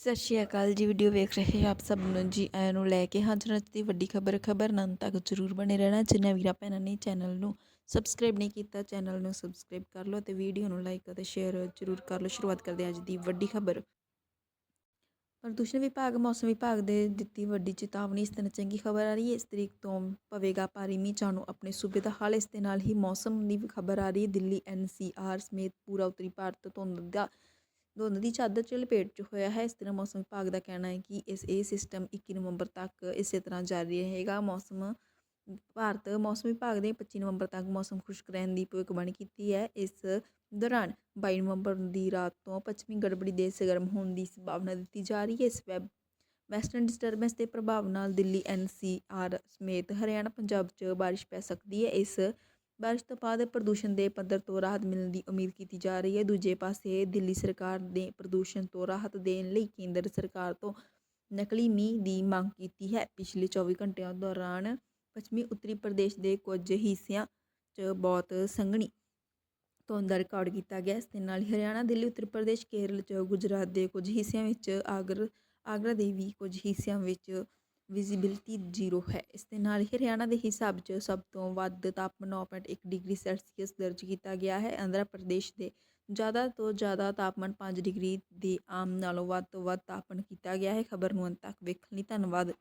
ਸਤਿ ਸ਼੍ਰੀ ਅਕਾਲ ਜੀ ਵੀਡੀਓ ਵੇਖ ਰਹੇ ਆਪ ਸਭ ਨੂੰ। ਜੀ, ਆਇਆਂ ਨੂੰ ਲੈ ਕੇ ਹਾਜ਼ਰ ਅੱਜ ਦੀ ਵੱਡੀ ਖਬਰ। ਖਬਰ ਨਾਲ ਤੱਕ ਜ਼ਰੂਰ ਬਣੇ ਰਹਿਣਾ ਜਿਨ੍ਹਾਂ ਵੀਰਾਂ, ਭੈਣਾਂ ਨੇ ਚੈਨਲ ਨੂੰ ਸਬਸਕ੍ਰਾਈਬ ਨਹੀਂ ਕੀਤਾ ਚੈਨਲ ਨੂੰ ਸਬਸਕ੍ਰਾਈਬ ਕਰ ਲਓ ਤੇ ਵੀਡੀਓ ਨੂੰ ਲਾਈਕ ਅਤੇ ਸ਼ੇਅਰ ਜ਼ਰੂਰ ਕਰ ਲਓ। ਸ਼ੁਰੂਆਤ ਕਰਦੇ ਅੱਜ ਦੀ ਵੱਡੀ ਖਬਰ। ਪ੍ਰਦੂਸ਼ਣ ਵਿਭਾਗ, ਮੌਸਮ ਵਿਭਾਗ ਦੇ ਦਿੱਤੀ ਵੱਡੀ ਚੇਤਾਵਨੀ। ਇਸ ਤਰ੍ਹਾਂ ਚੰਗੀ ਖਬਰ ਆ ਰਹੀ ਹੈ। ਇਸ ਤਰੀਕ ਤੋਂ ਪਵੇਗਾ ਭਾਰੀ ਮੀਂਹ। ਜਾਣੋ, ਆਪਣੇ ਸੂਬੇ ਦਾ ਹਾਲ ਇਸ ਦੇ ਨਾਲ ਹੀ ਮੌਸਮ ਦੀ ਖਬਰ ਆ ਰਹੀ ਹੈ। ਦਿੱਲੀ ਐਨਸੀਆਰ ਸਮੇਤ ਪੂਰਾ ਉੱਤਰੀ ਭਾਰਤ ਧੁੰਦ ਦਾ ਧੁੰਦ ਦੀ ਚਾਦਰ ਚ ਲਪੇਟ 'ਚ ਹੋਇਆ ਹੈ। ਇਸ ਤਰ੍ਹਾਂ ਮੌਸਮ ਵਿਭਾਗ ਦਾ ਕਹਿਣਾ ਹੈ ਕਿ ਇਸ, ਇਹ ਸਿਸਟਮ 21 ਨਵੰਬਰ ਤੱਕ ਇਸੇ ਤਰ੍ਹਾਂ ਜਾਰੀ ਰਹੇਗਾ। ਮੌਸਮ ਭਾਰਤ, ਮੌਸਮ ਵਿਭਾਗ ਨੇ 25 ਨਵੰਬਰ ਤੱਕ ਮੌਸਮ ਖੁਸ਼ਕ ਰਹਿਣ ਦੀ ਭਵਿੱਖਬਾਣੀ ਕੀਤੀ ਹੈ। ਇਸ ਦੌਰਾਨ 22 ਨਵੰਬਰ ਦੀ ਰਾਤ ਤੋਂ ਪੱਛਮੀ ਗੜਬੜੀ ਦੇ ਸਰਗਰਮ ਹੋਣ ਦੀ ਸੰਭਾਵਨਾ ਦਿੱਤੀ ਜਾ ਰਹੀ ਹੈ। ਇਸ ਵੈਬ, ਵੈਸਟਰਨ ਡਿਸਟਰਬੈਂਸ ਦੇ ਪ੍ਰਭਾਵ ਨਾਲ ਦਿੱਲੀ ਐਨਸੀਆਰ ਸਮੇਤ ਹਰਿਆਣਾ, ਪੰਜਾਬ 'ਚ ਬਾਰਿਸ਼ ਪੈ ਸਕਦੀ ਹੈ। ਇਸ ਬਾਰਿਸ਼ ਤੋਂ ਬਾਅਦ ਪ੍ਰਦੂਸ਼ਣ ਦੇ ਪੱਧਰ ਤੋਂ ਰਾਹਤ ਮਿਲਣ ਦੀ ਉਮੀਦ ਕੀਤੀ ਜਾ ਰਹੀ ਹੈ। ਦੂਜੇ ਪਾਸੇ ਦਿੱਲੀ ਸਰਕਾਰ ਨੇ ਪ੍ਰਦੂਸ਼ਣ ਤੋਂ ਰਾਹਤ ਦੇਣ ਲਈ ਕੇਂਦਰ ਸਰਕਾਰ ਤੋਂ ਨਕਲੀ ਮੀਂਹ ਦੀ ਮੰਗ ਕੀਤੀ ਹੈ। ਪਿਛਲੇ 24 ਘੰਟਿਆਂ ਦੌਰਾਨ ਪੱਛਮੀ ਉੱਤਰੀ ਪ੍ਰਦੇਸ਼ ਦੇ ਕੁਝ ਹਿੱਸਿਆਂ 'ਚ ਬਹੁਤ ਸੰਘਣੀ ਧੁੰਦ ਦਾ ਰਿਕਾਰਡ ਕੀਤਾ ਗਿਆ। ਇਸ ਦੇ ਨਾਲ ਹੀ ਹਰਿਆਣਾ, ਦਿੱਲੀ, ਉੱਤਰ ਪ੍ਰਦੇਸ਼, ਕੇਰਲ 'ਚ, ਗੁਜਰਾਤ ਦੇ ਕੁਝ ਹਿੱਸਿਆਂ ਵਿੱਚ ਆਗਰ, ਆਗਰਾ ਦੇ ਵੀ ਕੁਝ ਹਿੱਸਿਆਂ ਵਿੱਚ ਵਿਜ਼ੀਬਿਲਟੀ ਜ਼ੀਰੋ ਹੈ। ਇਸ ਦੇ ਨਾਲ ਹੀ ਹਰਿਆਣਾ ਦੇ ਹਿਸਾਬ 'ਚ ਸਭ ਤੋਂ ਵੱਧ ਤਾਪਮਾਨ 9.1 ਡਿਗਰੀ ਸੈਲਸੀਅਸ ਦਰਜ ਕੀਤਾ ਗਿਆ ਹੈ। ਆਂਧਰਾ ਪ੍ਰਦੇਸ਼ ਦੇ ਜ਼ਿਆਦਾ ਤੋਂ ਜ਼ਿਆਦਾ ਤਾਪਮਾਨ 5 ਡਿਗਰੀ ਦੇ ਆਮ ਨਾਲੋਂ ਵੱਧ ਤੋਂ ਵੱਧ ਤਾਪਮਾਨ ਕੀਤਾ ਗਿਆ ਹੈ। ਖਬਰ ਨੂੰ ਅੰਤ ਤੱਕ ਵੇਖਣ ਲਈ ਧੰਨਵਾਦ।